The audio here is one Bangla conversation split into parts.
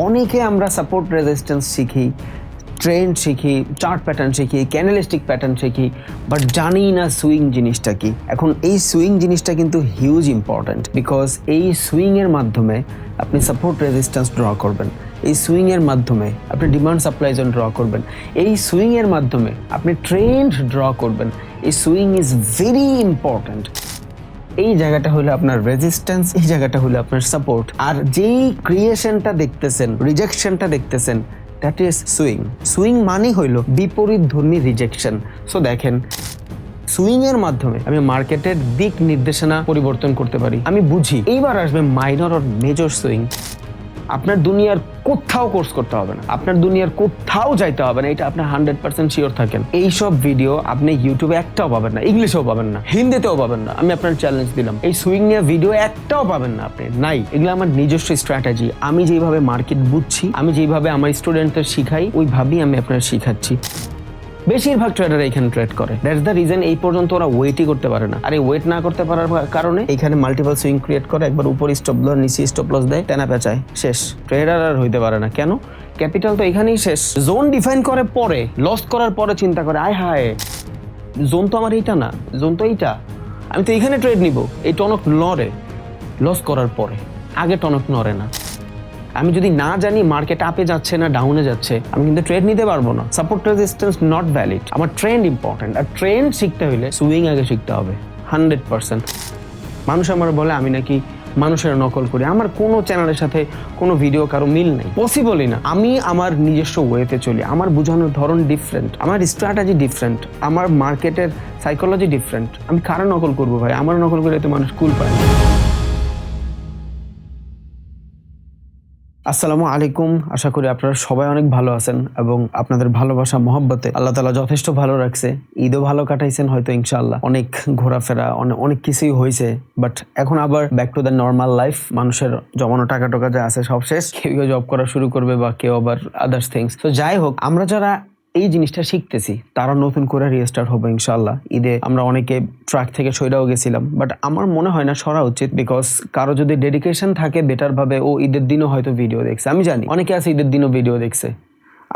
অনেকে আমরা সাপোর্ট রেজিস্ট্যান্স শিখি ট্রেন্ড শিখি চার্ট প্যাটার্ন শিখি ক্যানেলিস্টিক প্যাটার্ন শিখি বাট জানি না সুইং জিনিসটা কি। এখন এই সুইং জিনিসটা কিন্তু হিউজ ইম্পর্ট্যান্ট বিকজ এই সুইংয়ের মাধ্যমে আপনি সাপোর্ট রেজিস্ট্যান্স ড্র করবেন। এই সুইংয়ের মাধ্যমে আপনি ডিমান্ড সাপ্লাই জোন ড্র করবেন। এই সুইংয়ের মাধ্যমে আপনি ট্রেন্ড ড্র করবেন। এই সুইং ইজ ভেরি ইম্পর্ট্যান্ট এই জায়গাটা হলো আপনার রেজিস্ট্যান্স এই জায়গাটা হলো আপনার সাপোর্ট আর যেই ক্রিয়েশনটা দেখতেছেন রিজেকশনটা দেখতেছেন দ্যাট ইজ সুইং সুইং মানে হইল বিপরীত ধর্মী রিজেকশন সো দেখেন সুইংয়ের মাধ্যমে আমি মার্কেটের দিক নির্দেশনা পরিবর্তন করতে পারি। আমি বুঝি, এইবার আসবে মাইনর অর মেজর সুইং আপনার দুনিয়ার কোথাও কোর্স করতে হবে না। আপনার দুনিয়ার কোথাও যাইতে হবে না, এটা আপনার হান্ড্রেড পার্সেন্ট শিওর থাকেন। এইসব ভিডিও আপনি ইউটিউবে একটাও পাবেন না, ইংলিশেও পাবেন না, হিন্দিতেও পাবেন না। আমি আপনার চ্যালেঞ্জ দিলাম। এই সুইং নিয়ে ভিডিও একটাও পাবেন না আপনি, নাই। এগুলো আমার নিজস্ব স্ট্র্যাটেজি আমি যেইভাবে মার্কেট বুঝছি, আমি যেইভাবে আমার স্টুডেন্টদের শিখাই, ওইভাবেই আমি আপনার শিখাচ্ছি। বেশিরভাগ ট্রেডার এখানে ট্রেড করে। দ্যাটস দ্য রিজন এই পর্যন্ত ওরা ওয়েটই করতে পারে না। আর এই ওয়েট না করতে পারার কারণে এখানে মাল্টিপল সুইং ক্রিয়েট করে, একবার উপর স্টপ লস নিচে স্টপ লস দেয়, টেনা পেঁচায়, শেষ। ট্রেডার আর হইতে পারে না। কেন? ক্যাপিটাল তো এখানেই শেষ। জোন ডিফাইন করে পরে লস করার পরে চিন্তা করে, আয় হায় জোন তো আমার এইটা না জোন তো এইটা। আমি তো এখানে ট্রেড নিব। এই টনক নড়ে লস করার পরে। আগে টনক নড়ে না। আমি যদি না জানি মার্কেট আপে যাচ্ছে না ডাউনে যাচ্ছে, আমি কিন্তু ট্রেড নিতে পারব না। সাপোর্ট রেজিস্ট্যান্স নট ভ্যালিড আমার ট্রেন্ড ইম্পর্টেন্ট আর ট্রেন্ড শিখতে হলে সুইং আগে শিখতে হবে। হান্ড্রেড পার্সেন্ট মানুষ আমার বলে, আমি নাকি মানুষের নকল করি। আমার কোনো চ্যানেলের সাথে কোনো ভিডিও কারও মিল নেই। পসিবলই না। আমি আমার নিজস্ব ওয়েতে চলি। আমার বোঝানোর ধরন ডিফারেন্ট আমার স্ট্র্যাটেজি ডিফারেন্ট আমার মার্কেটের সাইকোলজি ডিফারেন্ট আমি কারও নকল করব ভাই? আমার নকল করে তো মানুষ কুল পায়। আসসালামু আলাইকুম। আশা করি আপনারা সবাই অনেক ভালো আছেন এবং আপনাদের ভালোবাসা, মহব্বতে আল্লাহ তালা যথেষ্ট ভালো রাখছে। ঈদও ভালো কাটাইছেন হয়তো ইনশাআল্লাহ। অনেক ঘোরাফেরা অনেক অনেক কিছুই হয়েছে বাট এখন আবার back to the normal life মানুষের জমানো টাকা টাকা যা আছে সব শেষ। কেউ জব করা শুরু করবে বা কেউ আবার আদার্স থিংস তো যাই হোক, আমরা যারা এই জিনিসটা শিখতেছি, তারা নতুন করে রিস্টার্ট হবে ইনশাল্লাহ ঈদে আমরা অনেকে ট্রাক থেকে সইরাও গেছিলাম বাট আমার মনে হয় না সরা উচিত বিকজ কারও যদি ডেডিকেশন থাকে বেটারভাবে ও ঈদের দিনও হয়তো ভিডিও দেখছে। আমি জানি, অনেকে আছে ঈদের দিনও ভিডিও দেখছে।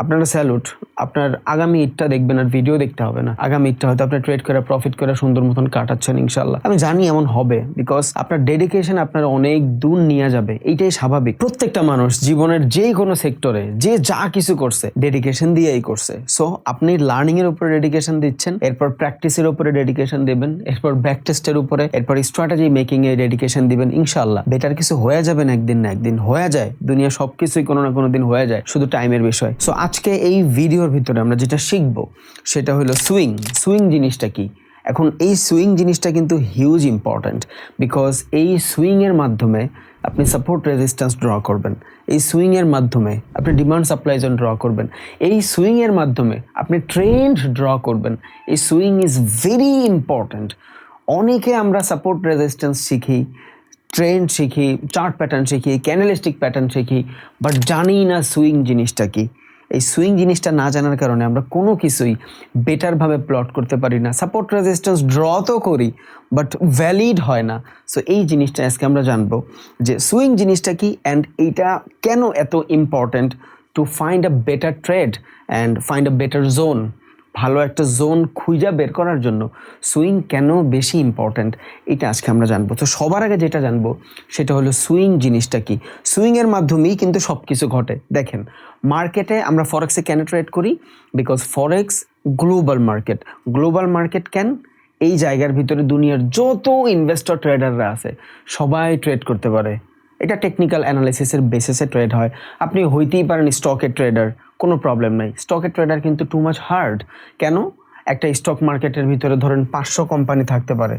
আপনারা স্যালুট আপনার আগামী ঈদটা দেখবেন আর ভিডিও দেখতে হবে না। আগামী ঈদটা হয়তো আপনি ট্রেড করে প্রফিট করে, সুন্দর মতন কাটাচ্ছেন ইনশাল্লাহ আমি জানি এমন হবে বিকজ আপনার ডেডিকেশন আপনার অনেক দূর নিয়ে যাবে। এইটাই স্বাভাবিক। প্রত্যেকটা মানুষ জীবনের যে কোনো সেক্টরে যে যা কিছু করছে ডেডিকেশন দিয়েই করছে। সো আপনি লার্নিং এর উপরে ডেডিকেশন দিচ্ছেন, এরপর প্র্যাকটিসের উপরে ডেডিকেশন দিবেন, এরপর ব্যাক টেস্টের উপরে, এরপর স্ট্র্যাটেজি মেকিং এ ডেডিকেশন দিবেন ইনশাল্লাহ বেটার কিছু হয়ে যাবেন একদিন না একদিন, হয়ে যায়। দুনিয়া সবকিছুই কোনো না কোনো দিন হয়ে যায়, শুধু টাইমের বিষয়। সো আজকে এই ভিডিওর ভিতরে আমরা যেটা শিখব, সেটা হলো সুইং। সুইং জিনিসটা কি? এখন এই সুইং জিনিসটা কিন্তু হিউজ ইম্পর্ট্যান্ট বিকজ এই সুইংয়ের মাধ্যমে আপনি সাপোর্ট রেজিস্ট্যান্স ড্র করবেন। এই সুইংয়ের মাধ্যমে আপনি ডিমান্ড সাপ্লাই জোন ড্র করবেন। এই সুইংয়ের মাধ্যমে আপনি ট্রেন্ড ড্র করবেন। এই সুইং ইজ ভেরি ইম্পর্ট্যান্ট অনেকে আমরা সাপোর্ট রেজিস্ট্যান্স শিখি ট্রেন্ড শিখি চার্ট প্যাটার্ন শিখি ক্যানেলিস্টিক প্যাটার্ন শিখি বাট জানি না সুইং জিনিসটা কি। এই সুইং জিনিসটা না জানার কারণে আমরা কোনো কিছুই বেটারভাবে প্লট করতে পারি না। সাপোর্ট রেজিস্ট্যান্স ড্র তো করি বাট ভ্যালিড হয় না। সো এই জিনিসটা আজকে আমরা জানব যে সুইং জিনিসটা কি অ্যান্ড এইটা কেন এত important to find a better trade and find a better zone ভালো একটা জোন খুঁজা বের করার জন্য সুইং কেন বেশি ইম্পর্ট্যান্ট এটা আজকে আমরা জানব। তো সবার আগে যেটা জানব, সেটা হলো সুইং জিনিসটা কি? সুইংয়ের মাধ্যমেই কিন্তু সব কিছু ঘটে। দেখেন মার্কেটে আমরা ফরেক্সে কেন ট্রেড করি? Because forex global market global market কেন? এই জায়গার ভিতরে দুনিয়ার যত ইনভেস্টর ট্রেডাররা আছে, সবাই ট্রেড করতে পারে। এটা টেকনিক্যাল অ্যানালাইসিসের বেসিসে ট্রেড হয়। আপনি হইতেই পারেন স্টকের ট্রেডার কোনো প্রবলেম নাই। স্টকের ট্রেডার কিন্তু টু মাচ হার্ড কেন? একটা স্টক মার্কেটের ভিতরে ধরেন পাঁচশো কোম্পানি থাকতে পারে।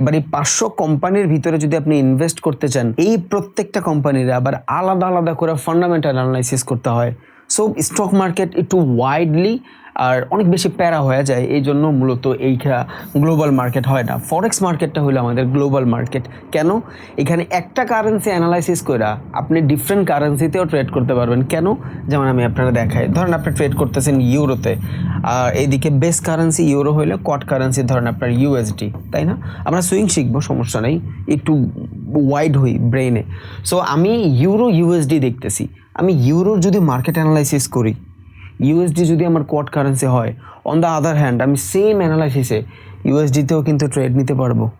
এবার এই পাঁচশো কোম্পানির ভিতরে যদি আপনি ইনভেস্ট করতে চান, এই প্রত্যেকটা কোম্পানির আবার আলাদা আলাদা করে ফান্ডামেন্টাল অ্যানালাইসিস করতে হয়। সো স্টক মার্কেট একটু ওয়াইডলি আর অনেক বেশি প্যারা হয়ে যায়, এই জন্য মূলত এইটা গ্লোবাল মার্কেট হয় না। ফরেক্স মার্কেটটা হলো আমাদের গ্লোবাল মার্কেট কেন? এখানে একটা কারেন্সি অ্যানালাইসিস করে আপনি ডিফারেন্ট কারেন্সিতেও ট্রেড করতে পারবেন। কেন? যেমন আমি আপনারা দেখাই। ধরেন আপনি ট্রেড করতেছেন ইউরোতে, আর এইদিকে বেস কারেন্সি ইউরো হইলে কট কারেন্সি ধরেন আপনার ইউএসডি তাই না? আমরা সুইং শিখব, সমস্যা নেই। একটু ওয়াইড হই ব্রেনে সো আমি ইউরো ইউএসডি দেখতেছি। আমি ইউরোর যদি মার্কেট অ্যানালাইসিস করি ইউএসডি যদি আমার কোয়াড কারেন্সি হয় অন দ্য আদার হ্যান্ড আমি সেম অ্যানালাইসিসে ইউএসডিতেও কিন্তু ট্রেড নিতে পারব।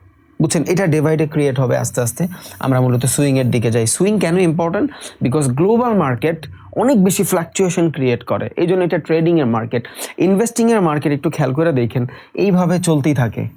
বুঝছেন? এটা ডিভাইডে ক্রিয়েট হবে আস্তে আস্তে। আমরা মূলত সুইংয়ের দিকে যাই। সুইং কেন ইম্পর্ট্যান্ট বিকজ গ্লোবাল মার্কেট অনেক বেশি ফ্ল্যাকচুয়েশন ক্রিয়েট করে। এই জন্য এটা ট্রেডিংয়ের মার্কেট ইনভেস্টিংয়ের মার্কেট একটু খেয়াল করে দেখেন। এইভাবে চলতেই থাকে।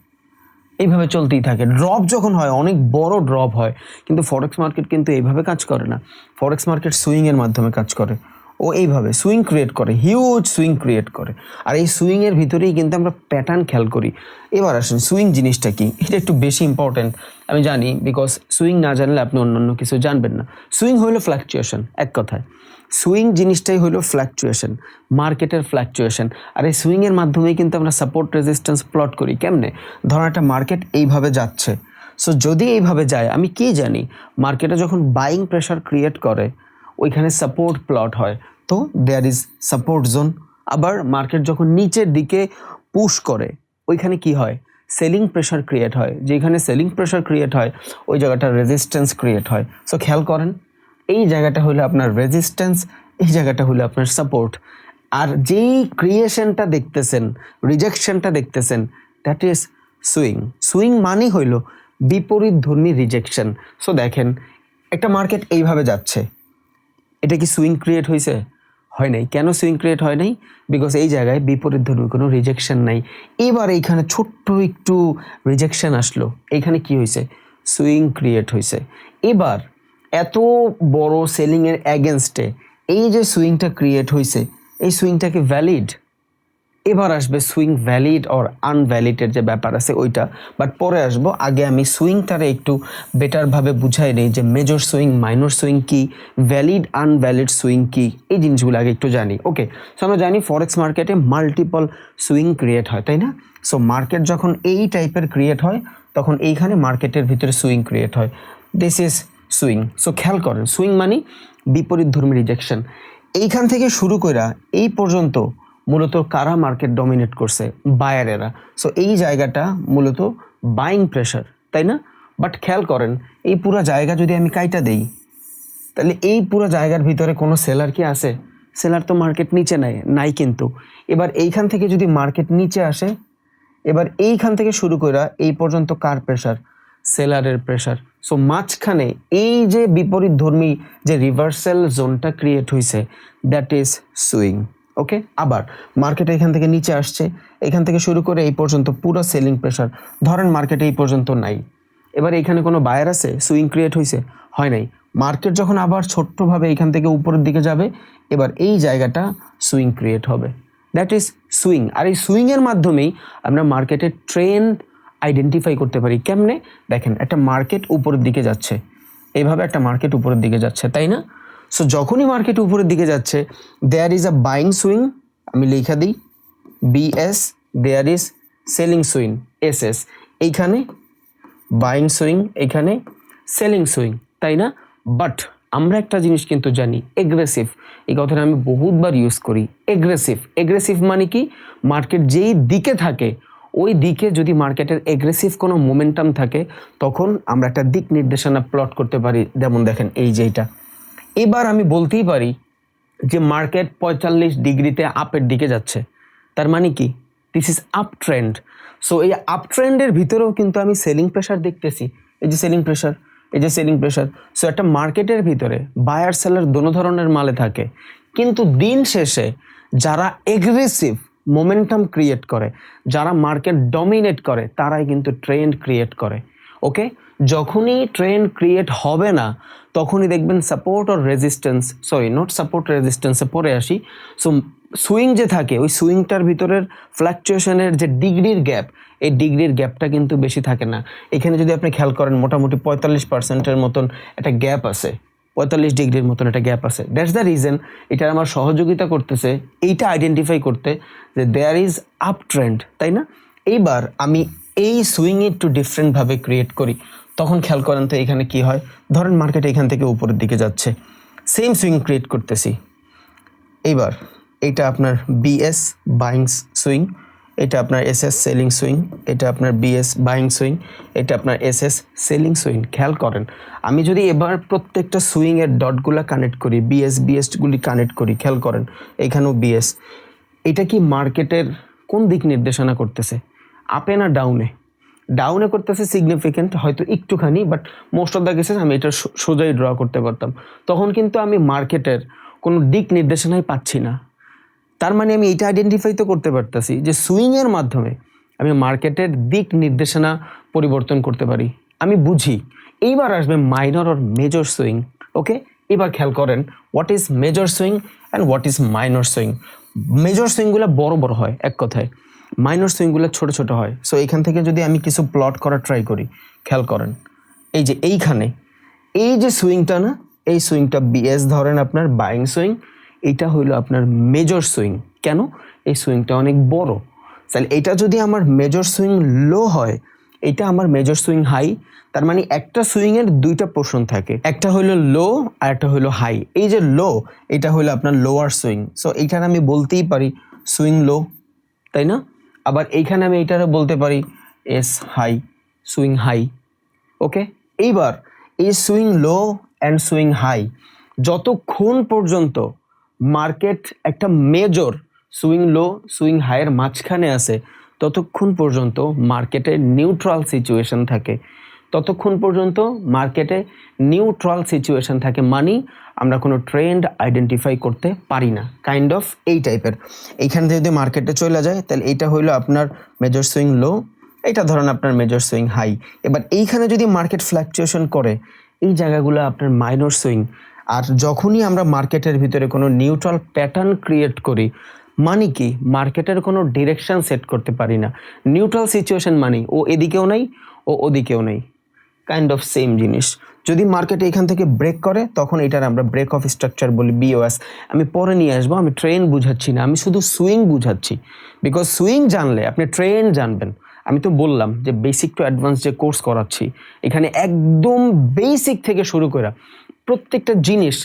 এইভাবে চলতেই থাকে। ড্রপ যখন হয়, অনেক বড় ড্রপ হয়। কিন্তু ফরেক্স মার্কেট কিন্তু এইভাবে কাজ করে না। ফরেক্স মার্কেট সুইংয়ের মাধ্যমে কাজ করে। ও এইভাবে সুইং ক্রিয়েট করে হিউজ সুইং ক্রিয়েট করে। আর এই সুইংয়ের ভিতরেই কিন্তু আমরা প্যাটার্ন খেয়াল করি। এবার আসুন সুইং জিনিসটা কি? এটা একটু বেশি ইম্পর্ট্যান্ট আমি জানি বিকজ সুইং না জানলে আপনি অন্যান্য কিছু জানবেন না। সুইং হলো ফ্ল্যাকচুয়েশন এক কথায়। সুইং জিনিসটাই হলো ফ্ল্যাকচুয়েশন মার্কেটের ফ্ল্যাকচুয়েশন আর এই সুইংয়ের মাধ্যমেই কিন্তু আমরা সাপোর্ট রেজিস্ট্যান্স প্লট করি, কেমনে? ধরুন একটা মার্কেট এইভাবে যাচ্ছে। সো যদি এইভাবে যায়, আমি কি জানি? মার্কেটে যখন বাইং প্রেশার ক্রিয়েট করে, ওইখানে সাপোর্ট প্লট হয়। তো দেয়ার ইজ সাপোর্ট জোন আবার মার্কেট যখন নিচের দিকে পুশ করে, ওইখানে কি হয়? সেলিং প্রেশার ক্রিয়েট হয়। যেখানে সেলিং প্রেশার ক্রিয়েট হয়, ওই জায়গাটা রেজিস্ট্যান্স ক্রিয়েট হয়। সো খেয়াল করেন, এই জায়গাটা হলো আপনার রেজিস্ট্যান্স এই জায়গাটা হলো আপনার সাপোর্ট আর যেই ক্রিয়েশনটা দেখতেছেন রিজেকশনটা দেখতেছেন দ্যাট ইজ সুইং সুইং মানে হইল বিপরীত ধর্মী রিজেকশন সো দেখেন, একটা মার্কেট এইভাবে যাচ্ছে। এটা কি সুইং ক্রিয়েট হয়েছে হয় নাই? কেন সুইং ক্রিয়েট হয় নাই? বিকজ এই জায়গায় বিপরীত ধর্মী কোনো রিজেকশন নাই। এবার এইখানে ছোট্ট একটু রিজেকশন আসলো। এইখানে কি হয়েছে সুইং ক্রিয়েট হয়েছে এবার এত বড় সেলিংয়ের অ্যাগেনস্টে এই যে সুইংটা ক্রিয়েট হয়েছে এই সুইংটাকে ভ্যালিড এবার আসবে সুইং ভ্যালিড অর আনভ্যালিডের যে ব্যাপার আছে ওইটা। বাট পরে আসব। আগে আমি সুইংটারে একটু বেটারভাবে বুঝাই নেই যে মেজর সুইং, মাইনর সুইং কি, ভ্যালিড, আনভ্যালিড সুইং কি, এই জিনিসগুলো আগে একটু জানি। ওকে, সো আমরা জানি ফরেক্স মার্কেটে মাল্টিপল সুইং ক্রিয়েট হয়, তাই না? সো মার্কেট যখন এই টাইপের ক্রিয়েট হয়, তখন এইখানে মার্কেটের ভিতরে সুইং ক্রিয়েট হয়। This is swing. সো খেয়াল করেন, সুইং মানে বিপরীত ধর্মী রিজেকশন। এইখান থেকে শুরু করা এই পর্যন্ত মূলত কারা মার্কেট ডমিনেট করছে? বায়ারেরা সো এই জায়গাটা মূলত বাইং প্রেশার তাই না? বাট খেয়াল করেন, এই পুরো জায়গা যদি আমি কাইটা দেই, তাহলে এই পুরো জায়গার ভিতরে কোনো সেলার কি আছে? সেলার তো মার্কেট নিচে নাই নাই কিন্তু। এবার এইখান থেকে যদি মার্কেট নিচে আসে, এবার এইখান থেকে শুরু কইরা এই পর্যন্ত কার প্রেশার সেলারের প্রেশার সো মাঝখানে এই যে বিপরীত ধর্মী যে রিভার্সাল জোনটা ক্রিয়েট হয়েছে দ্যাট ইজ সুইং ওকে? আবার মার্কেট এখান থেকে নিচে আসছে। এখান থেকে শুরু করে এই পর্যন্ত পুরো সেলিং প্রেশার ধরেন মার্কেটে এই পর্যন্ত নাই। এবার এখানে কোনো বায়ার আছে? সুইং ক্রিয়েট হয়েছে হয় নাই। মার্কেট যখন আবার ছোট্টভাবে এখান থেকে উপরের দিকে যাবে, এবার এই জায়গাটা সুইং ক্রিয়েট হবে। দ্যাট ইজ সুইং আর এই সুইংয়ের মাধ্যমেই আমরা মার্কেটের ট্রেন্ড আইডেন্টিফাই করতে পারি। কেমনে? দেখেন, একটা মার্কেট উপরের দিকে যাচ্ছে। এইভাবে একটা মার্কেট উপরের দিকে যাচ্ছে, তাই না? সো যখনই মার্কেট উপরের দিকে যাচ্ছে there is a buying swing আমি লেখা দিই BS there is selling swing S S এইখানে বাইং সুইং এখানে সেলিং সুইং তাই না? বাট আমরা একটা জিনিস কিন্তু জানি এগ্রেসিভ এই কথাটা আমি বহুতবার ইউজ করি এগ্রেসিভ এগ্রেসিভ মানে কি? মার্কেট যেই দিকে থাকে, ওই দিকে যদি মার্কেটের এগ্রেসিভ কোনো মোমেন্টাম থাকে, তখন আমরা একটা দিক নির্দেশনা প্লট করতে পারি, যেমন দেখেন এই যে এইটা। এবার আমি বলতেই পারি যে মার্কেট পঁয়তাল্লিশ ডিগ্রিতে আপের দিকে যাচ্ছে। তার মানে কি? This is up trend so এই আপ ট্রেন্ডের ভিতরেও কিন্তু আমি সেলিং প্রেশার দেখতেছি। এই যে সেলিং প্রেশার এই যে সেলিং প্রেশার সো একটা মার্কেটের ভিতরে বায়ার সেলার দোনো ধরনের মালে থাকে। কিন্তু দিন শেষে যারা এগ্রেসিভ মোমেন্টাম ক্রিয়েট করে, যারা মার্কেট ডমিনেট করে, তারাই কিন্তু ট্রেন্ড ক্রিয়েট করে। ওকে? যখনই ট্রেন্ড ক্রিয়েট হবে না, তখনই দেখবেন support or resistance sorry not support রেজিস্ট্যান্সে পরে আসি। সো সুইং যে থাকে, ওই সুইংটার ভিতরের ফ্ল্যাকচুয়েশনের যে ডিগ্রির গ্যাপ এই ডিগ্রির গ্যাপটা কিন্তু বেশি থাকে না। এখানে যদি আপনি খেয়াল করেন, মোটামুটি পঁয়তাল্লিশ পার্সেন্টের মতন একটা গ্যাপ আছে। পঁয়তাল্লিশ ডিগ্রির মতন একটা গ্যাপ আছে। দ্যাটস দ্য রিজন এটার আমার সহযোগিতা করতেছে, এইটা আইডেন্টিফাই করতে যে দেয়ার ইজ আপ ট্রেন্ড তাই না? এইবার আমি এই সুইং একটু ডিফারেন্টভাবে ক্রিয়েট করি, তখন খেয়াল করেন তো এখানে কি হয়? ধরেন মার্কেট এখান থেকে উপরের দিকে যাচ্ছে। সেম সুইং ক্রিয়েট করতেছি। এইবার, এটা আপনার বিএস বাইংস সুইং এটা আপনার এস এস সেলিং সুইং এটা আপনার বিএস বাইং সুইং এটা আপনার এস এস সেলিং সুইং খেয়াল করেন, আমি যদি এবার প্রত্যেকটা সুইংয়ের ডটগুলো কানেক্ট করি বিএস বিএসগুলি কানেক্ট করি, খেয়াল করেন, এখানেও বিএস এটা কি মার্কেটের কোন দিক নির্দেশনা করতেছে? আপে না ডাউনে ডাউনে করতেছে সিগনিফিকেন্ট হয়তো একটুখানি but most of the cases আমি এটা সোজাই ড্র করতে পারতাম। তখন কিন্তু আমি মার্কেটের কোনো দিক নির্দেশনাই পাচ্ছি না। তার মানে আমি এটা আইডেন্টিফাই তো করতে পারতেছি যে সুইংয়ের মাধ্যমে আমি মার্কেটের দিক নির্দেশনা পরিবর্তন করতে পারি। আমি বুঝি, এইবার আসবে minor or major swing okay এবার খেয়াল করেন what is major swing and what is minor swing major সুইংগুলো বড় বড় হয় এক কথায়। মাইনর সুইংগুলো ছোট ছোট হয়। সো এখান থেকে যদি আমি কিছু প্লট করার ট্রাই করি, খেয়াল করেন। এই যে এইখানে, এই যে সুইংটা না, এই সুইংটা বিএস ধরেন আপনার বাইং সুইং এটা হইল আপনার মেজর সুইং কেন? এই সুইংটা অনেক বড়। তাহলে এটা যদি আমার মেজর সুইং লো হয়, এটা আমার মেজর সুইং হাই তার মানে একটা সুইংয়ের দুইটা পোর্শন থাকে। একটা হইল লো আর একটা হইল হাই এই যে লো এটা হইল আপনার লোয়ার সুইং সো এইখানে আমি বলতেই পারি সুইং লো তাই না? আবার এইখানে আমি এইটারে বলতে পারি S high swing high okay এইবার এই swing low and swing high যতক্ষণ পর্যন্ত মার্কেট একটা মেজর সুইং লো সুইং হাইয়ের মাঝখানে আছে, ততক্ষণ পর্যন্ত মার্কেটে নিউট্রাল সিচুয়েশন থাকে। ততক্ষণ পর্যন্ত মার্কেটে নিউট্রাল সিচুয়েশন থাকে। মানি আমরা কোনো ট্রেন্ড আইডেন্টিফাই করতে পারি না। কাইন্ড অফ এই টাইপের এইখান থেকে যদি মার্কেটে চলে যায়, তাহলে এইটা হইল আপনার মেজর সুইং লো এটা ধরেন আপনার মেজর সুইং হাই এবার এইখানে যদি মার্কেট ফ্ল্যাকচুয়েশন করে, এই জায়গাগুলো আপনার মাইনর সুইং আর যখনই আমরা মার্কেটের ভিতরে কোনো নিউট্রাল প্যাটার্ন ক্রিয়েট করি মানে কি? মার্কেটের কোনো ডিরেকশন সেট করতে পারি না। নিউট্রাল সিচুয়েশন মানে ও এদিকেও নেই, ও ওদিকেও নেই। কাইন্ড অফ সেম জিনিস। যদি মার্কেট এখান থেকে ব্রেক করে, তখন এটার আমরা ব্রেক অফ স্ট্রাকচার বলি বিওএস আমি পরে নিয়ে আসব, আমি ট্রেন বুঝাচ্ছি না, আমি শুধু সুইং বুঝাচ্ছি। বিকজ সুইং জানলে, আপনি ট্রেন জানবেন। আমি তো বললাম যে বেসিক টু অ্যাডভান্স যে কোর্স করাচ্ছি, এখানে একদম বেসিক থেকে শুরু করে প্রত্যেকটা জিনিস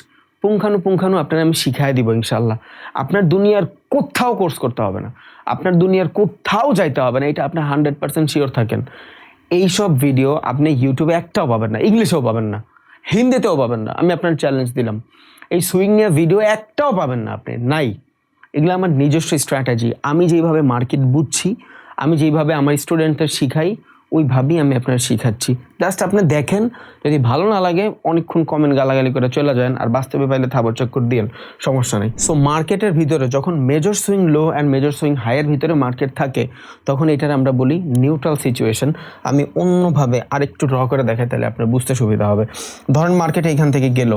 পুঙ্খানুপুঙ্খানু আপনার আমি শিখাই দিব ইনশাল্লাহ আপনার দুনিয়ার কোথাও কোর্স করতে হবে না। আপনার দুনিয়ার কোথাও যাইতে হবে না, এটা আপনি হান্ড্রেড পার্সেন্ট শিওর থাকেন। এইসব ভিডিও আপনি ইউটিউবে একটাও পাবেন না ইংলিশেও পাবেন না, হিন্দিতেও পাবেন না। আমি আপনার চ্যালেঞ্জ দিলাম। এই সুইং নিয়ে ভিডিও একটাও পাবেন না আপনি, নাই। এগুলো আমার নিজস্ব স্ট্র্যাটেজি আমি যেইভাবে মার্কেট বুঝছি, আমি যেইভাবে আমার স্টুডেন্টদের শিখাই ওইভাবেই আমি আপনার শিখাচ্ছি। জাস্ট আপনি দেখেন, যদি ভালো না লাগে, অনেকক্ষণ কমেন্ট গালাগালি করে চলে যান, আর বাস্তবে পাইলে থাবর চক্কর দিয়েন, সমস্যা নেই। সো মার্কেটের ভিতরে যখন major swing low and major swing হাইয়ের ভিতরে মার্কেট থাকে, তখন এটার আমরা বলি নিউট্রাল সিচুয়েশন আমি অন্যভাবে আরেকটু ড্র করে দেখাই, তাহলে আপনার বুঝতে সুবিধা হবে। ধরেন মার্কেট এইখান থেকে গেল।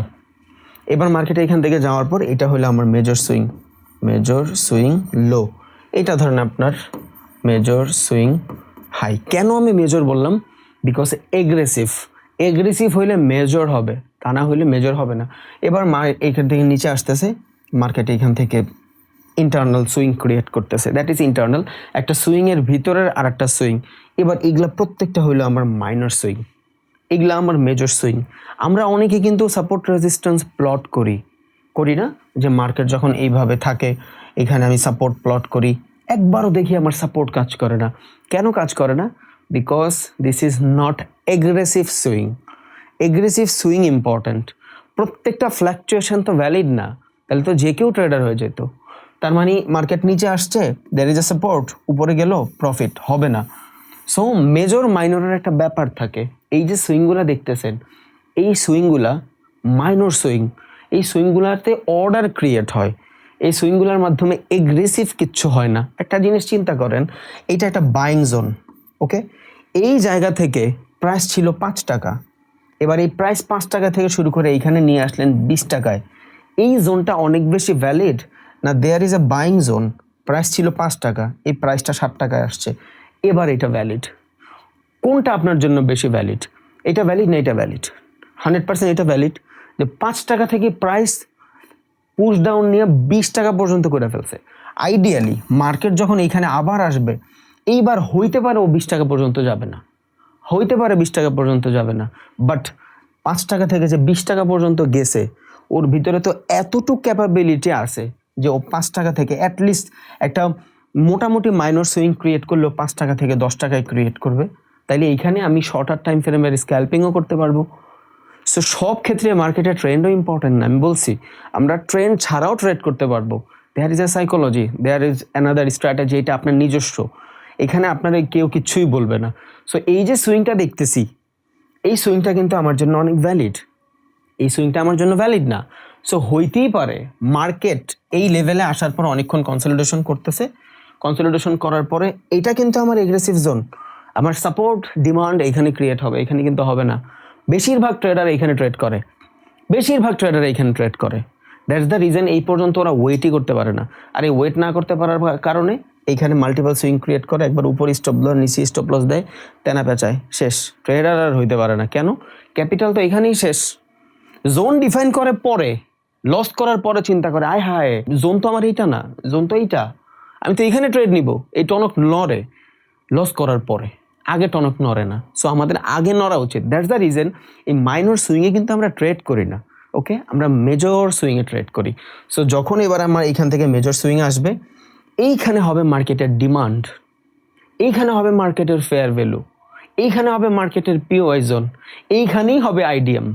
এবার মার্কেটে এখান থেকে যাওয়ার পর এটা হলো আমার major swing major swing low এটা ধরেন আপনার মেজর সুইং হাই, কেন আমি মেজর বললাম? বিকজ এগ্রেসিভ এগ্রেসিভ হইলে মেজর হবে, তা না হইলে মেজর হবে না। এবার মা এইখান থেকে নিচে আসতেছে মার্কেট এখান থেকে ইন্টারনাল সুইং ক্রিয়েট করতেছে। দ্যাট ইজ ইন্টারনাল একটা সুইংয়ের ভিতরের আর একটা সুইং এবার এগুলা প্রত্যেকটা হইল আমার মাইনর সুইং এগুলা আমার মেজর সুইং আমরা অনেকে কিন্তু সাপোর্ট রেজিস্ট্যান্স প্লট করি। করি না? যে মার্কেট যখন এইভাবে থাকে, এখানে আমি সাপোর্ট প্লট করি। একবারও দেখি আমার সাপোর্ট কাজ করে না। কেন কাজ করে না? Because this is not aggressive swing aggressive swing important প্রত্যেকটা ফ্ল্যাকচুয়েশন তো ভ্যালিড না। তাহলে তো যে কেউ ট্রেডার হয়ে যেত। তার মানে মার্কেট নিচে আসছে দের ইজ এ সাপোর্ট উপরে গেল প্রফিট হবে না। সো মেজর মাইনরের একটা ব্যাপার থাকে। এই যে সুইংগুলা দেখতেছেন, এই সুইংগুলা মাইনর সুইং এই সুইংগুলাতে অর্ডার ক্রিয়েট হয়। এই সুইংগুলোর মাধ্যমে এগ্রেসিভ কিচ্ছু হয় না। একটা জিনিস চিন্তা করেন, এটা একটা বাইং জোন ওকে এই জায়গা থেকে প্রাইস ছিল পাঁচ টাকা। এবার এই প্রাইস পাঁচ টাকা থেকে শুরু করে এইখানে নিয়ে আসলেন বিশ টাকায়। এই জোনটা অনেক বেশি ভ্যালিড না there is a buying zone price ছিল পাঁচ টাকা, এই প্রাইসটা ষাট টাকায় আসছে। এবার এটা ভ্যালিড কোনটা আপনার জন্য বেশি ভ্যালিড এটা ভ্যালিড না এটা ভ্যালিড হান্ড্রেড পার্সেন্ট এটা ভ্যালিড যে পাঁচ টাকা থেকে প্রাইস পুশ ডাউন নিয়ে বিশ টাকা পর্যন্ত করে ফেলছে। আইডিয়ালি মার্কেট যখন এইখানে আবার আসবে, এইবার হইতে পারে ও বিশ টাকা পর্যন্ত যাবে না। হইতে পারে বিশ টাকা পর্যন্ত যাবে না বাট পাঁচ টাকা থেকে যে বিশ টাকা পর্যন্ত গেছে, ওর ভিতরে তো এতটুকু ক্যাপাবিলিটি আছে যে ও পাঁচ টাকা থেকে অ্যাটলিস্ট একটা মোটামুটি মাইনর সুইং ক্রিয়েট করলেও পাঁচ টাকা থেকে দশ টাকায় ক্রিয়েট করবে। তাইলে এইখানে আমি শর্ট শর্টার টাইম ফ্রেমের স্ক্যাল্পিংও করতে পারব। সো সব ক্ষেত্রে মার্কেটের ট্রেন্ডও ইম্পর্টেন্ট না। আমি বলছি, আমরা ট্রেন্ড ছাড়াও ট্রেড করতে পারব। There is a psychology there is another strategy এটা আপনার নিজস্ব। এখানে আপনারা কেউ কিচ্ছুই বলবে না। সো এই যে সুইংটা দেখতেছি, এই সুইংটা কিন্তু আমার জন্য অনেক ভ্যালিড এই সুইংটা আমার জন্য ভ্যালিড না। সো হইতেই পারে মার্কেট এই লেভেলে আসার পর অনেকক্ষণ কনসলিডেশন করতেছে। কনসলিডেশন করার পরে এটা কিন্তু আমার এগ্রেসিভ জোন আমার সাপোর্ট ডিমান্ড এখানে ক্রিয়েট হবে, এখানে কিন্তু হবে না। বেশিরভাগ ট্রেডার এখানে ট্রেড করে। বেশিরভাগ ট্রেডার এখানে ট্রেড করে। দ্যাটস দ্য রিজন এই পর্যন্ত ওরা ওয়েটই করতে পারে না। আর এই ওয়েট না করতে পারার কারণে এইখানে মাল্টিপল সুইং ক্রিয়েট করে, একবার উপর স্টপ লস নিচে স্টপ লস দেয়, তেনা পেঁচায়, শেষ। ট্রেডার আর হইতে পারে না। কেন? ক্যাপিটাল তো এখানেই শেষ। জোন ডিফাইন করে পরে লস করার পরে চিন্তা করে, আয় হায় জোন তো আমার এইটা না জোন তো এইটা। আমি তো এইখানে ট্রেড নিব, এই টনক নড়ে লস করার পরে। আগে টনক নড়ে না। সো আমাদের আগে নড়া উচিত। দ্যাটস দ্য রিজন এই মাইনর সুইংয়ে কিন্তু আমরা ট্রেড করি না। ওকে আমরা মেজর সুইংয়ে ট্রেড করি। সো যখন এবার আমার এইখান থেকে মেজর সুইং আসবে, এইখানে হবে মার্কেটের ডিমান্ড এইখানে হবে মার্কেটের ফেয়ার ভ্যালু এইখানে হবে মার্কেটের পিওআই জোন এইখানেই হবে আইডিএম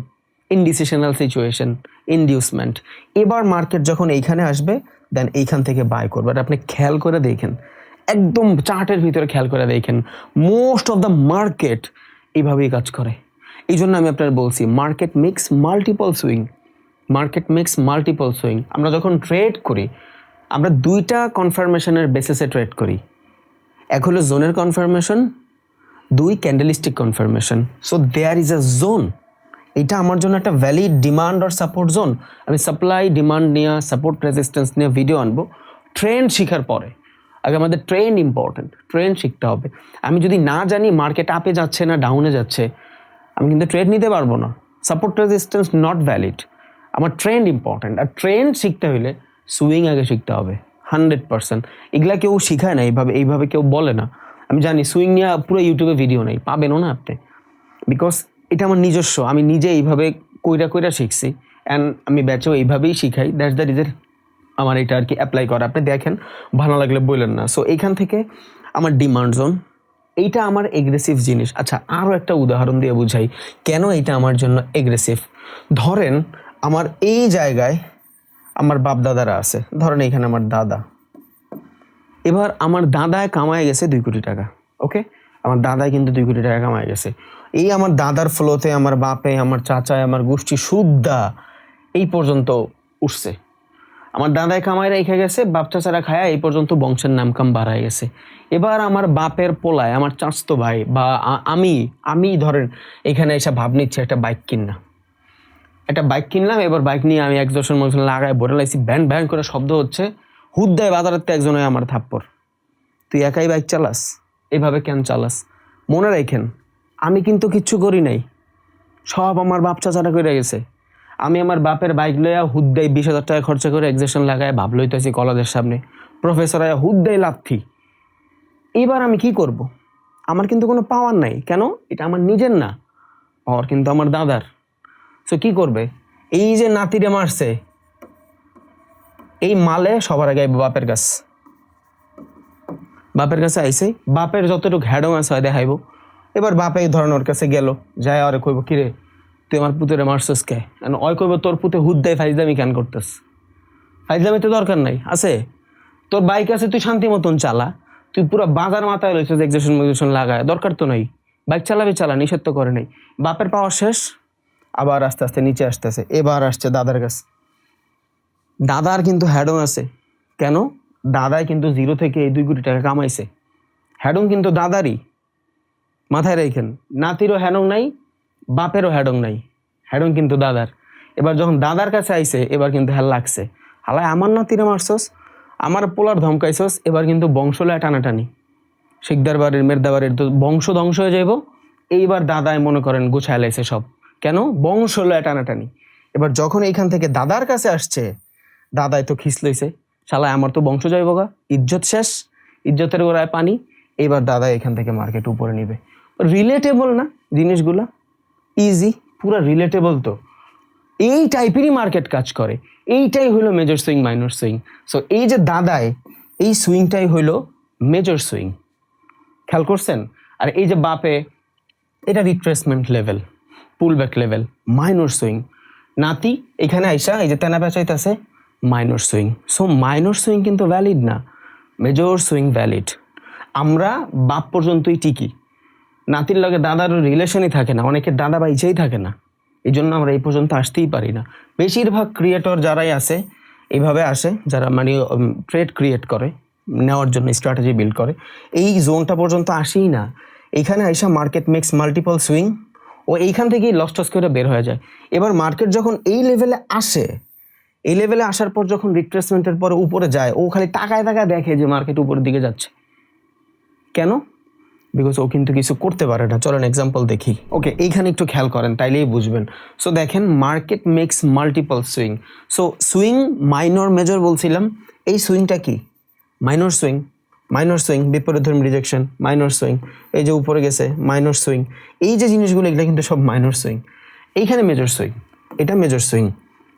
ইনডিসিশনাল সিচুয়েশন ইনডিউসমেন্ট এবার মার্কেট যখন এইখানে আসবে দেন এইখান থেকে বাই করবে। আপনি খেয়াল করে দেখেন। একদম চার্টের ভিতরে খেয়াল করে দেখেন। মোস্ট অফ দ্য মার্কেট এইভাবেই কাজ করে। এই জন্য আমি আপনার বলছি market makes multiple swing market makes multiple swing আমরা যখন ট্রেড করি, আমরা দুইটা কনফার্মেশনের বেসিসে ট্রেড করি। এক হলো জোনের কনফার্মেশন দুই candlestick confirmation so there is a zone এটা আমার জন্য একটা ভ্যালিড ডিমান্ড আর সাপোর্ট জোন আমি সাপ্লাই ডিমান্ড নিয়ে সাপোর্ট রেজিস্ট্যান্স নিয়ে ভিডিও আনব। ট্রেন্ড শেখার পরে। আগে আমাদের ট্রেন্ড ইম্পর্টেন্ট ট্রেন্ড শিখতে হবে। আমি যদি না জানি মার্কেট আপে যাচ্ছে না ডাউনে যাচ্ছে, আমি কিন্তু ট্রেড নিতে পারব না। সাপোর্ট রেজিস্ট্যান্স নট ভ্যালিড আমার ট্রেন্ড ইম্পর্টেন্ট আর ট্রেন্ড শিখতে হলে সুইং আগে শিখতে হবে হান্ড্রেড পার্সেন্ট এগুলা কেউ শিখায় না, এইভাবে এইভাবে কেউ বলে না। আমি জানি সুইং নিয়ে পুরো ইউটিউবে ভিডিও নেই, পাবেনও না আপনি। বিকজ এটা আমার নিজস্ব, আমি নিজে এইভাবে কইরা কইরা শিখছি। অ্যান্ড আমি ব্যাচেও এইভাবেই শিখাই। দ্যাটস দ্য রিজন আমার এটা আর কি অ্যাপ্লাই করা। আপনি দেখেন, ভালো লাগলে বললেন না। সো এইখান থেকে আমার ডিমান্ড জোন এইটা আমার এগ্রেসিভ জিনিস। আচ্ছা আরও একটা উদাহরণ দিয়ে বুঝাই, কেন এটা আমার জন্য এগ্রেসিভ ধরেন, আমার এই জায়গায় আমার বাপ দাদারা আছে। ধরেন, এইখানে আমার দাদা। এবার আমার দাদায় কামায় গেছে দুই কোটি টাকা ওকে আমার দাদায় কিন্তু দুই কোটি টাকা কামায় গেছে। এই আমার দাদার ফ্লোতে আমার বাপে, আমার চাচায়, আমার গোষ্ঠী সুদ্দা এই পর্যন্ত উঠছে। আমার দাদায় কামায় রেখে গেছে বাপ চাচারা খায়া এই পর্যন্ত বংশের নামকাম বাড়ায় গেছে। এবার আমার বাপের পোলায়, আমার চাচতো ভাই বা আমি আমি ধরেন এখানে এসে ভাব নিচ্ছে একটা বাইক কিনা একটা বাইক কিনলাম, এবার বাইক নিয়ে আমি এক দশের মধ্যে লাগায় ভরে লাইছি ব্যান ব্যান করে শব্দ হচ্ছে হুদ্দায় বাজারের তো একজনে আমার থাপ্পর তুই একাই বাইক চালাস? এভাবে কেন চালাস? মনে রাখেন, আমি কিন্তু কিচ্ছু করি নাই। সব আমার বাপ চাচারা করে গেছে। আমি আমার বাপের বাইক লইয়া হুদ্দাই বিশ হাজার টাকা খরচা করে এক্সেশন লাগায় ভাব লইতেছি কলেজের সামনে। প্রফেসর আয়া হুদ্দাই লাথি। এবার আমি কি করব? আমার কিন্তু কোনো পাওয়ার নাই। কেন? এটা আমার নিজের না। পাওয়ার কিন্তু আমার দাদার। সো কি করবে? এই যে নাতিরে মারছে, এই মালে সবার আগে বাপের কাছে। বাপের কাছে আইসে বাপের যতটুকু হ্যাডং আছে দেখাইব। এবার বাপে ধরনের ওর কাছে গেল। যায় আরে কইব, কিরে তুই আমার পুতেরে মারছস কে? And ওই কইব তোর পুতে হুদ্দাই ফাইজদামি কেন করতেস? ফাইজদামি তো দরকার নাই, আছে? তোর বাইক আছে, তুই শান্তি মতন চালা। তুই পুরো বাজার মাথায় রয়েছে এক্সেশন মেক্সেশন লাগায় দরকার তো নাই বাইক চালাবে চালা নিষেধ তো করে নাই বাপের পাওয়া শেষ আবার আস্তে আস্তে নিচে আসতেছে এবার আসছে দাদার কাছে দাদার কিন্তু হ্যাডং আছে কেন দাদাই কিন্তু জিরো থেকে এই দুই কোটি টাকা কামাইছে হ্যাডং কিন্তু দাদারই মাথায় রেখেন নাতিরও হ্যাডং নাই বাপেরও হ্যাডং নাই হ্যাডং কিন্তু দাদার। এবার যখন দাদার কাছে আইছে, এবার কিন্তু হ্যাল লাগছে। হালায় আমার নাতিরে মারছস, আমার পোলার ধমকাইছস, এবার কিন্তু বংশলয় টানাটানি। শিকদার বাড়ির, মেরদা বাড়ির তো বংশ ধ্বংস হয়ে যাইব। এইবার দাদায় মনে করেন গুছায় লাইছে সব। কেন? বংশ লয় টানাটানি। এবার যখন এইখান থেকে দাদার কাছে আসছে, দাদাই তো খিস লইছে শালা আমার তো বংশ যাইব গা, ইজ্জত শেষ, ইজ্জতের গোড়ায় পানি এবার দাদা এখান থেকে মার্কেট উপরে নিবে। রিলেটেবল না জিনিসগুলা? ইজি পুরো রিলেটেবল তো। এই টাইপেরই মার্কেট কাজ করে। এইটাই হলো major swing minor swing so এই যে দাদায়, এই সুইংটাই হইল মেজর সুইং খেয়াল করছেন? আর এই যে বাপে, এটা retracement level pull back level minor swing নাতি, এখানে আইসা, এই যে তেনা পেঁচাইতেছে minor swing so minor swing কিন্তু ভ্যালিড না মেজর সুইং ভ্যালিড আমরা বাপ পর্যন্তই টিকি। নাতির লগে দাদার রিলেশনই থাকে না, অনেকের দাদা বা ইচ্ছেই থাকে না, এই জন্য আমরা এই পর্যন্ত আসতেই পারি না। বেশিরভাগ ক্রিয়েটর যারাই আসে এইভাবে আসে, যারা মানে ট্রেড ক্রিয়েট করে, নেওয়ার জন্য স্ট্র্যাটেজি বিল্ড করে, এই জোনটা পর্যন্ত আসেই না। এইখানে আইসা মার্কেট মেক্স মাল্টিপল সুইং ও এইখান থেকেই লস টস করে বের হয়ে যায়। এবার মার্কেট যখন এই লেভেলে আসে, এই লেভেলে আসার পর যখন রিট্রেসমেন্টের পরে উপরে যায়, ও খালি তাকায় তাকায় দেখে যে মার্কেট উপরের দিকে যাচ্ছে। কেন? বিকজ ও কিন্তু কিছু করতে পারে না। চলেন এক্সাম্পল দেখি। ওকে এইখানে একটু খেয়াল করেন, তাইলেই বুঝবেন। সো দেখেন market makes multiple swing so swing minor major বলছিলাম, এই সুইংটা কি? মাইনর সুইং মাইনর সুইং বিপরীত ধর্মী রিজেকশন মাইনর সুইং এই যে উপরে গেছে মাইনর সুইং এই যে জিনিসগুলো, এগুলো কিন্তু সব মাইনর সুইং এইখানে মেজর সুইং এটা মেজর সুইং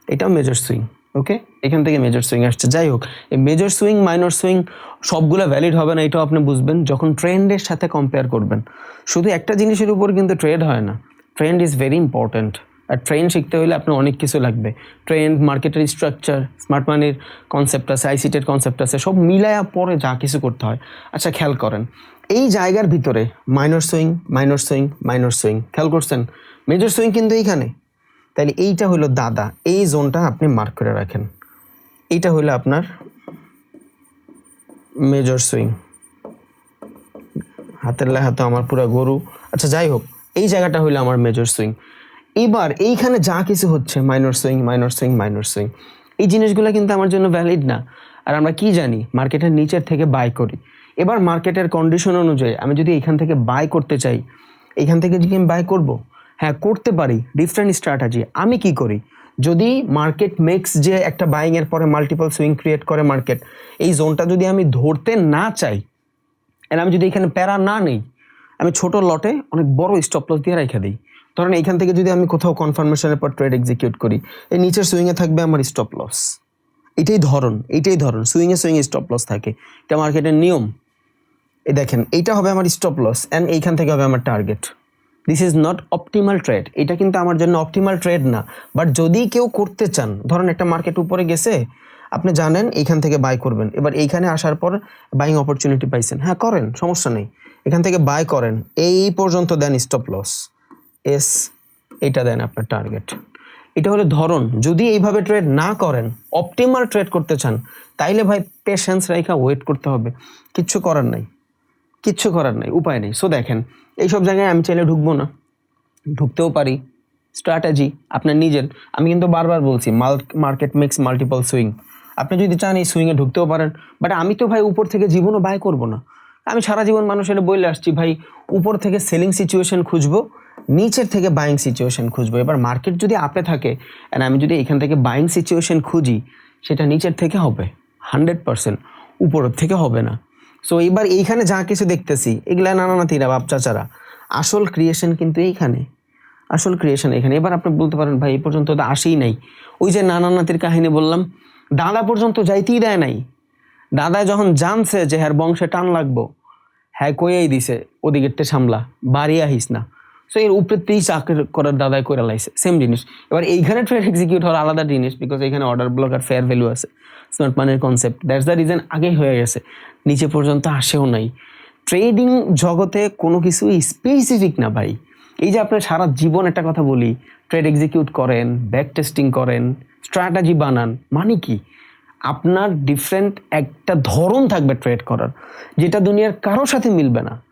এটাও মেজর সুইং ওকে এখান থেকে মেজর সুইং আসছে। যাই হোক এই মেজর সুইং মাইনর সুইং সবগুলো ভ্যালিড হবে না, এটাও আপনি বুঝবেন। যখন ট্রেন্ডের সাথে কম্পেয়ার করবেন, শুধু একটা জিনিসের উপর কিন্তু ট্রেড হয় না। ট্রেন্ড ইজ ভেরি ইম্পর্ট্যান্ট আর ট্রেন্ড শিখতে হলে আপনার অনেক কিছু লাগবে। ট্রেন্ড মার্কেটের স্ট্রাকচার স্মার্ট মানির কনসেপ্ট আছে আইসিটের কনসেপ্ট আছে, সব মিলায়া পরে যা কিছু করতে হয়। আচ্ছা খেয়াল করেন, এই জায়গার ভিতরে minor swing minor swing minor swing খেয়াল করছেন? মেজর সুইং কিন্তু এইখানে। তাহলে এইটা হলো দাদা। এই জোনটা আপনি মার্ক করে রাখেন। এইটা হলো আপনার মেজর সুইং হাতের লেখা তো আমার পুরো গরু। আচ্ছা যাই হোক, এই জায়গাটা হলো আমার মেজর সুইং এবার এইখানে যা কিছু হচ্ছে minor swing minor swing minor swing এই জিনিসগুলো কিন্তু আমার জন্য ভ্যালিড না। আর আমরা কি জানি? মার্কেটের নিচের থেকে বাই করি। এবার মার্কেটের কন্ডিশন অনুযায়ী আমি যদি এখান থেকে বাই করতে চাই এখান থেকে যদি আমি বাই করব? হ্যাঁ করতে পারি ডিফারেন্ট স্ট্র্যাটেজি আমি কি করি? যদি মার্কেট মেক্স যে একটা বাইং এর পরে মাল্টিপল সুইং ক্রিয়েট করে মার্কেট এই জোনটা যদি আমি ধরতে না চাই আর আমি যদি এখানে প্যারা না নেই, আমি ছোট লটে অনেক বড় স্টপ লস দিয়ে রেখে দিই। ধরেন এইখান থেকে যদি আমি কোথাও কনফার্মেশনের পর ট্রেড এক্সিকিউট করি, এই নিচের সুইংয়ে থাকবে আমার স্টপ লস এটাই ধরন এইটাই ধরন সুইংয়ে সুইংয়ে স্টপ লস থাকে। এটা মার্কেটের নিয়ম। এই দেখেন, এইটা হবে আমার স্টপ লস অ্যান্ড এইখান থেকে হবে আমার target this is not optimal trade এটা কিন্তু আমার জন্য অপটিমাল ট্রেড না। বাট যদি কেউ করতে চান, ধরেন একটা মার্কেট উপরে গেছে, আপনি জানেন এইখান থেকে বাই করবেন। এবার এইখানে আসার পর বাইং অপরচুনিটি পাইছেন। হ্যাঁ করেন, সমস্যা নেই। এখান থেকে বাই করেন। এই পর্যন্ত দেন স্টপ লস এস এইটা দেন আপনার টার্গেট এটা হলো ধরন। যদি এইভাবে ট্রেড না করেন অপটিমাল ট্রেড করতে চান, তাইলে ভাই পেশেন্স রেখা ওয়েট করতে হবে। কিচ্ছু করার নাই। কিচ্ছু করার নাই, উপায় নেই। সো দেখেন, এইসব জায়গায় আমি চাইলে ঢুকবো না। ঢুকতেও পারি। স্ট্র্যাটেজি আপনার নিজের। আমি কিন্তু বারবার বলছি, মাল মার্কেট মিক্স মাল্টিপল সুইং আপনি যদি চান এই সুইংয়ে ঢুকতেও পারেন বাট আমি তো ভাই উপর থেকে জীবনও বাই করব না। আমি সারা জীবন মানুষের বলে আসছি, ভাই, উপর থেকে সেলিং সিচুয়েশন খুঁজবো, নিচের থেকে বাইং সিচুয়েশন খুঁজবো। এবার মার্কেট যদি আপে থাকে অ্যান্ড আমি যদি এখান থেকে বাইং সিচুয়েশন খুঁজি, সেটা নিচের থেকে হবে। হান্ড্রেড পার্সেন্ট উপরের থেকে হবে না। সো এবার এইখানে যা কিছু দেখতেছি, এগুলা নানা নাতিরা বাপ চাচারা, আসল ক্রিয়েশন কিন্তু এইখানে, আসল ক্রিয়েশন এখানে। এবার আপনি বলতে পারেন, ভাই, এই পর্যন্ত তো আসেই নাই। ওই যে নানা নাতির কাহিনী বললাম, দাদা পর্যন্ত যাইতেই দেয় নাই। দাদা যখন জানছে যে হ্যার বংশে টান লাগবো হ্যাঁ কইয়াই দিছে, ওদিকেরতে সামলা, বাড়ি আহিস না। সো এর উপরেতেই চাকরি করার দাদাই করে লাইছে। সেম জিনিস। এবার এইখানে ট্রেড এক্সিকিউট হওয়ার আলাদা জিনিস বিকজ এখানে অর্ডার ব্লক আর ফেয়ার ভ্যালু আছে। স্মার্ট মানির কনসেপ্ট দ্যাটস দ্য রিজন আগেই হয়ে গেছে। নিচে পর্যন্ত আসেও নাই। ট্রেডিং জগতে কোনো কিছু স্পেসিফিক না ভাই। এই যে আপনার সারা জীবন একটা কথা বলি। ট্রেড এক্সিকিউট করেন ব্যাক টেস্টিং করেন স্ট্র্যাটাজি বানান মানে কি? আপনার ডিফারেন্ট একটা ধরন থাকবে ট্রেড করার। যেটা দুনিয়ার কারোর সাথে মিলবে না।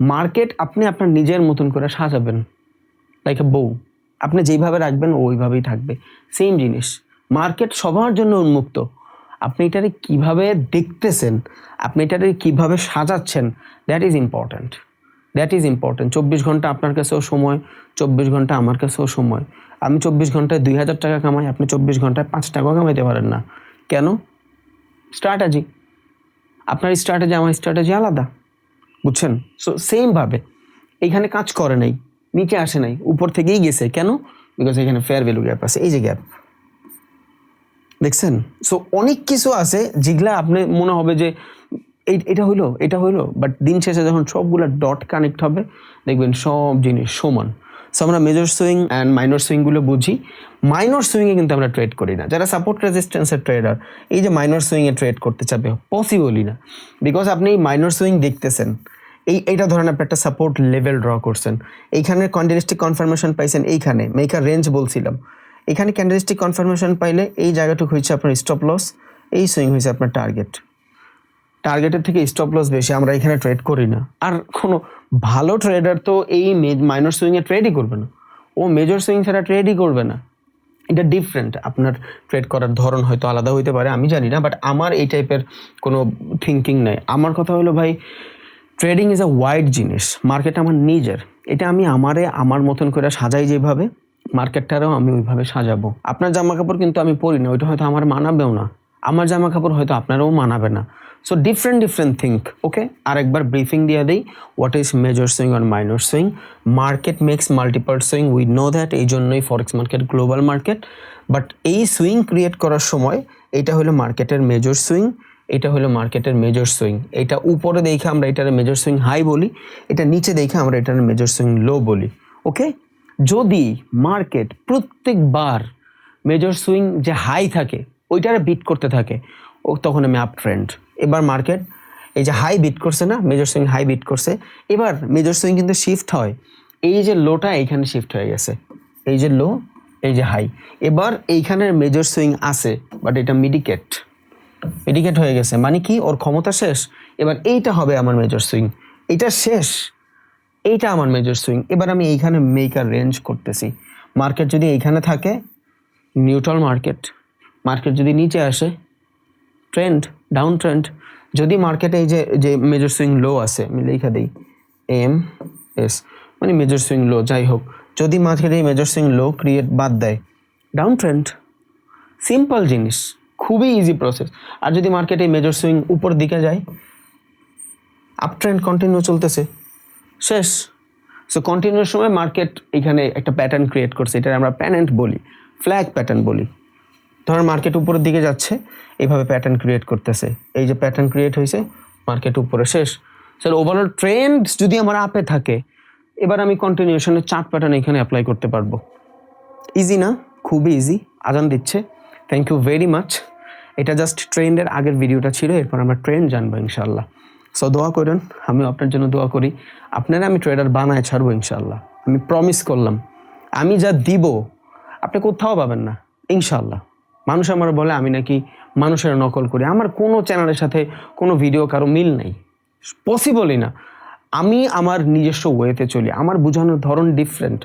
মার্কেট আপনি আপনার নিজের মতন করে সাজাবেন লাইক এ বউ। আপনি যেইভাবে রাখবেন, ওইভাবেই থাকবে। সেম জিনিস। মার্কেট সবার জন্য উন্মুক্ত। আপনি এটারে কীভাবে দেখতেছেন, আপনি এটারে কীভাবে সাজাচ্ছেন that is important that is important চব্বিশ ঘণ্টা আপনার কাছেও সময়, চব্বিশ ঘণ্টা আমার কাছেও সময়। আমি চব্বিশ ঘন্টায় দুই হাজার টাকা কামাই, আপনি চব্বিশ ঘন্টায় পাঁচ টাকা কামাইতে পারেন না। কেন? স্ট্র্যাটেজি আপনার স্ট্র্যাটেজি আমার স্ট্র্যাটেজি আলাদা। বুঝছেন? সো সেমভাবে এইখানে কাজ করে নাই, নিচে আসে নাই, উপর থেকেই গেছে। কেন? বিকজ এখানে ফেয়ার ভ্যালু গ্যাপ আছে। এই যে গ্যাপ দেখছেন? সো অনেক কিছু আছে যেগুলা আপনি মনে হবে যে, এই- এটা হইল এটা হইল বাট দিন শেষে যখন সবগুলো ডট কানেক্ট হবে, দেখবেন সব জিনিস সমান। সো আমরা মেজর সুইং অ্যান্ড মাইনর সুইংগুলো বুঝি। মাইনর সুইংয়ে কিন্তু আমরা ট্রেড করি না। যারা সাপোর্ট রেজিস্ট্যান্সের ট্রেডার এই যে মাইনর সুইংয়ে ট্রেড করতে চাবে পসিবলই না। বিকজ আপনি মাইনর সুইং দেখতেছেন এই, এইটা ধরেন আপনি একটা সাপোর্ট লেভেল ড্র করছেন। এইখানে কন্ডিলিস্টিক কনফার্মেশন পাইছেন এইখানে মেকার রেঞ্জ বলছিলাম। এখানে ক্যান্ডেলিস্টিক কনফার্মেশন পাইলে এই জায়গাটুকু হয়েছে আপনার স্টপ লস এই সুইং হয়েছে আপনার টার্গেট টার্গেটের থেকে স্টপ লস বেশি, আমরা এখানে ট্রেড করি না। আর কোনো ভালো ট্রেডার তো এই মাইনর সুইংয়ে ট্রেডই করবে না। ও মেজর সুইং ছাড়া ট্রেডই করবে না। এটা ডিফারেন্ট আপনার ট্রেড করার ধরন হয়তো আলাদা হইতে পারে, আমি জানি না বাট আমার এই টাইপের কোনো থিঙ্কিং নাই। আমার কথা হলো ভাই ট্রেডিং ইজ আ ওয়াইড জিনিস মার্কেট আমার নিজের। এটা আমি আমারে, আমার মতন করে সাজাই যেভাবে, মার্কেটটারও আমি ওইভাবে সাজাবো। আপনার জামা কাপড় কিন্তু আমি পরি না, ওইটা হয়তো আমার মানাবেও না। আমার জামা কাপড় হয়তো আপনারাও মানাবে না। So different different think okay আর একবার ব্রিফিং দিয়ে দিই। What is major swing R minor swing market makes multiple swing we know that এই জন্যই forex market global market but এই সুইং ক্রিয়েট করার সময়, এটা হলো মার্কেটের মেজর সুইং এটা হলো মার্কেটের মেজর সুইং এটা উপরে দেখে আমরা এটার মেজর সুইং হাই বলি, এটা নিচে দেখে আমরা এটার মেজর সুইং লো বলি ওকে যদি মার্কেট প্রত্যেকবার মেজর সুইং যে হাই থাকে, ওইটারে বিট করতে থাকে, ও তখন আমি আপ ট্রেন্ড এবার মার্কেট এই যে হাই বিট করছে না মেজর সুইং হাই বিট করছে, এবার মেজর সুইং কিন্তু শিফট হয়। এই যে লোটা এইখানে শিফট হয়ে গেছে। এই যে লো এই যে হাই এবার এইখানের মেজর সুইং আছে বাট এটা মিডিকেট মিডিকেট হয়ে গেছে। মানে কি? ওর ক্ষমতা শেষ? এবার এইটা হবে আমার মেজর সুইং এটা শেষ? এইটা আমার মেজর সুইং এবার আমি এইখানে মেকার রেঞ্জ করতেছি। মার্কেট যদি এইখানে থাকে নিউট্রাল মার্কেট মার্কেট যদি নিচে আসে ট্রেন্ড ডাউন ট্রেন্ড যদি মার্কেটে এই যে যে মেজর সুইং লো আছে, আমি লেখা দিই এম এস মানে মেজর সুইং লো যাই হোক। যদি মার্কেটে এই মেজর সুইং লো ক্রিয়েট বাদ দেয় ডাউন ট্রেন্ড সিম্পল জিনিস। খুবই ইজি প্রসেস আর যদি মার্কেটে মেজর সুইং উপর দিকে যায় আপ ট্রেন্ড কন্টিনিউ চলতেছে। শেষ। সো কন্টিনিউর সময় মার্কেট এখানে একটা প্যাটার্ন ক্রিয়েট করছে। এটা আমরা প্যানেন্ট বলি ফ্ল্যাগ প্যাটার্ন বলি। ধরেন মার্কেট উপরের দিকে যাচ্ছে এইভাবে প্যাটার্ন ক্রিয়েট করতেছে। এই যে প্যাটার্ন ক্রিয়েট হয়েছে মার্কেট উপরে শেষ। স্যার ওভারঅল ট্রেন্ড যদি আমার আপে থাকে, এবার আমি কন্টিনিউশনের চার্ট প্যাটার্ন এখানে অ্যাপ্লাই করতে পারব। ইজি না? খুবই ইজি আজান দিচ্ছে। থ্যাংক ইউ ভেরি মাচ এটা জাস্ট ট্রেন্ডের আগের ভিডিওটা ছিল, এরপর আমরা ট্রেন্ড জানব ইনশাল্লাহ সো দোয়া করেন, আমিও আপনার জন্য দোয়া করি। আপনারা আমি ট্রেডার বানায় ছাড়বো ইনশাল্লাহ আমি প্রমিস করলাম। আমি যা দিব, আপনি কোথাও পাবেন না ইনশাল্লাহ মানুষ আমার বলে, আমি নাকি মানুষের নকল করি। আমার কোনো চ্যানেলের সাথে কোনো ভিডিও কারও মিল নেই। পসিবলই না। আমি আমার নিজস্ব ওয়েতে চলি। আমার বোঝানোর ধরন ডিফারেন্ট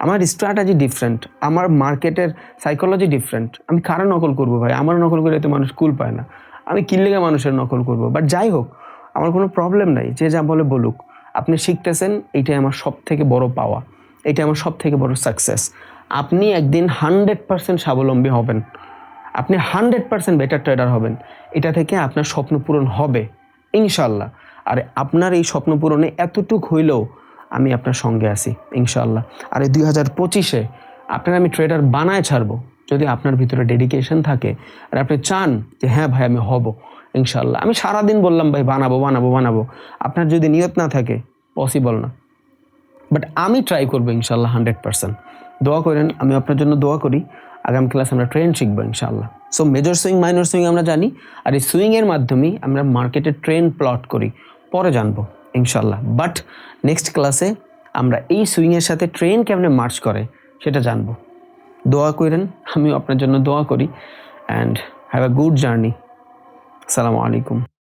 আমার স্ট্র্যাটাজি ডিফারেন্ট আমার মার্কেটের সাইকোলজি ডিফারেন্ট আমি কারও নকল করব ভাই? আমার নকল করে তো মানুষ কুল পায় না। আমি কিনলে মানুষের নকল করব। বাট যাই হোক, আমার কোনো প্রবলেম নাই। যে যা বলে বলুক। আপনি শিখতেছেন এইটাই আমার সব থেকে বড় পাওয়া। এটা আমার সব থেকে বড় সাকসেস আপনি একদিন হান্ড্রেড পার্সেন্ট স্বাবলম্বী হবেন। আপনি হান্ড্রেড পার্সেন্ট বেটার ট্রেডার হবেন। এটা থেকে আপনার স্বপ্ন পূরণ হবে। ইনশাল্লাহ। আর আপনার এই স্বপ্ন পূরণে এতটুক হইলেও আমি আপনার সঙ্গে আছি ইনশাল্লাহ আর এই দুই হাজার পঁচিশে আপনার আমি ট্রেডার বানায় ছাড়বো, যদি আপনার ভিতরে ডেডিকেশন থাকে, আর আপনি চান যে হ্যাঁ ভাই, আমি হব ইনশাল্লাহ আমি সারাদিন বললাম, ভাই, বানাবো বানাবো বানাবো আপনার যদি নিয়ত না থাকে পসিবল না। বাট আমি ট্রাই করব ইনশাল্লাহ হান্ড্রেড পার্সেন্ট। দোয়া করেন, আমি আপনার জন্য দোয়া করি, আগামী ক্লাস আমরা ট্রেন্ড শিখব ইনশাল্লাহ so major swing minor swing আমরা জানি, আর এই সুইংয়ের মাধ্যমেই আমরা মার্কেটের ট্রেন্ড প্লট করি, পরে জানব। ইনশাল্লাহ বাট নেক্সট ক্লাসে আমরা এই সুইংয়ের সাথে ট্রেন কেমনে মার্চ করে সেটা জানব। দোয়া করেন, আমিও আপনার জন্য দোয়া করি। And have a good journey আসসালামু আলাইকুম।